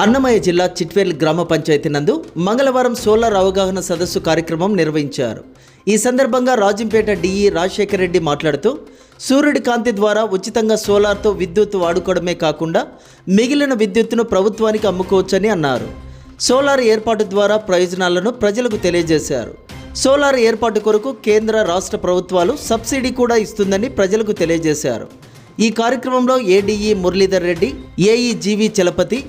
అన్నమయ్య జిల్లా చిట్వేల్ గ్రామ పంచాయతీ నందు మంగళవారం సోలార్ అవగాహన సదస్సు కార్యక్రమం నిర్వహించారు. ఈ సందర్భంగా రాజంపేట డిఈ రాజశేఖర రెడ్డి మాట్లాడుతూ సూర్యుడి కాంతి ద్వారా ఉచితంగా సోలార్తో విద్యుత్ వాడుకోవడమే కాకుండా మిగిలిన విద్యుత్తును ప్రభుత్వానికి అమ్ముకోవచ్చని అన్నారు. సోలార్ ఏర్పాటు ద్వారా ప్రయోజనాలను ప్రజలకు తెలియజేశారు. సోలార్ ఏర్పాటు కొరకు కేంద్ర రాష్ట్ర ప్రభుత్వాలు సబ్సిడీ కూడా ఇస్తుందని ప్రజలకు తెలియజేశారు. ఈ కార్యక్రమంలో ADE Muralidhar Reddy AE GV Chalapathi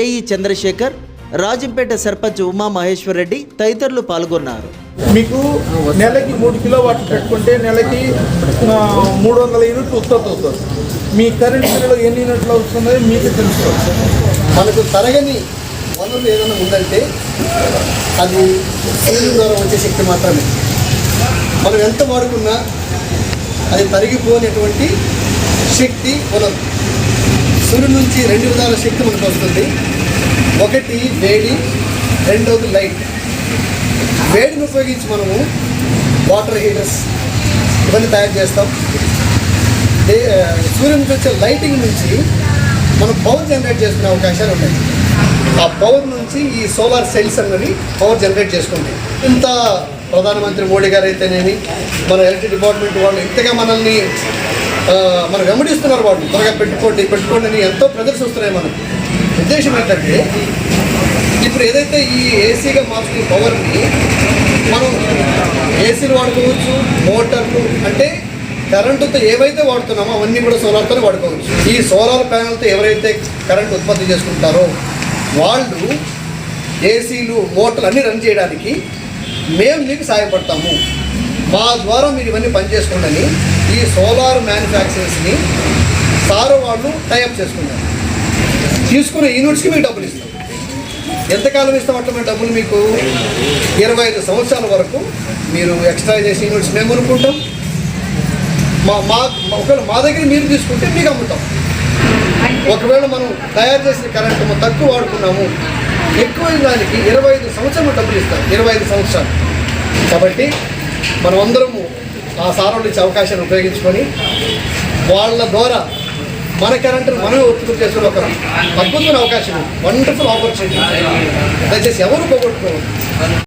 AE Chandrashekar Rajampet sarpanch Uma Maheshwar Reddy తదితరులు పాల్గొన్నారు. మీకు నెలకి మూడు కిలో వాట్ పెట్టుకుంటే నెలకి మూడు వందల యూనిట్లు ఉత్పత్తి అవుతుంది. మీ కరెంట్ బిల్లులో ఎన్ని యూనిట్లు వస్తున్నాయో మీకు తెలుసుకోవచ్చు మనకు తరగని వనరులు ఏదైనా ఉందంటే అది సూర్యుని ద్వారా వచ్చే శక్తి మాత్రమే. మనం ఎంత వాడుకున్నా అది తరిగిపోయినటువంటి శక్తి వనరు. సూర్యుడి నుంచి రెండు విధాల శక్తి మనకు వస్తుంది. ఒకటి వేడి రెండవది లైట్. వేడిని ఉపయోగించి మనము వాటర్ హీటర్స్ ఇవన్నీ తయారు చేస్తాం. సూర్యుడి నుంచి వచ్చే లైటింగ్ నుంచి మనం పవర్ జనరేట్ చేసుకునే అవకాశాలు ఉన్నాయి ఆ పవర్ నుంచి ఈ సోలార్ సెల్స్ అన్నవి పవర్ జనరేట్ చేసుకుంటాయి. ఇంత ప్రధానమంత్రి మోడీ గారు అయితేనేమి మన ఎలక్ట్రిక్ డిపార్ట్మెంట్ వాళ్ళు ఇంతగా మనల్ని మనం వెంబడిస్తున్నారు వాళ్ళు త్వరగా పెట్టుకోండి పెట్టుకోండి అని ఎంతో ప్రజలు చూస్తున్నాయి మనం ఉద్దేశం ఏంటంటే ఇప్పుడు ఏదైతే ఈ ఏసీగా మార్చుకున్న పవర్ని మనం ఏసీలు వాడుకోవచ్చు మోటార్లు అంటే కరెంటుతో ఏవైతే వాడుతున్నామో అవన్నీ కూడా సోలార్తోనే వాడుకోవచ్చు. ఈ సోలార్ ప్యానల్తో ఎవరైతే కరెంట్ ఉత్పత్తి చేసుకుంటారో వాళ్ళు ఏసీలు మోటార్లు అన్నీ రన్ చేయడానికి మేము మీకు సహాయపడతాము. మా ద్వారా మీరు ఇవన్నీ పనిచేసుకోండి ఈ సోలార్ మ్యానుఫ్యాక్చరర్స్ని సారు వాళ్ళు టైప్ చేసుకున్నారు. తీసుకున్న యూనిట్స్కి మీకు డబ్బులు ఇస్తాం. ఎంతకాలం ఇస్తాం అట్లా మేము డబ్బులు మీకు? ఇరవై ఐదు సంవత్సరాల వరకు మీరు ఎక్స్ట్రా చేసే యూనిట్స్ మేము కొనుక్కుంటాం. మా మా ఒకవేళ మా దగ్గర మీరు తీసుకుంటే మీకు అమ్ముతాం. ఒకవేళ మనం తయారు చేసిన కరెంట్ మనం తక్కువ వాడుకున్నాము ఎక్కువైన దానికి ఇరవై ఐదు సంవత్సరాలు డబ్బులు ఇస్తాం. ఇరవై ఐదు సంవత్సరాలు. కాబట్టి మనమందరము ఆ సారంలో ఇచ్చే అవకాశాన్ని ఉపయోగించుకొని వాళ్ళ ద్వారా మన కరెంటును మనమే ఉత్పత్తి చేసుకుని ఒక అద్భుతమైన అవకాశం వండర్ఫుల్ ఆపర్చునిటీ దయచేసి ఎవరు పోగొట్టుకోవద్దు.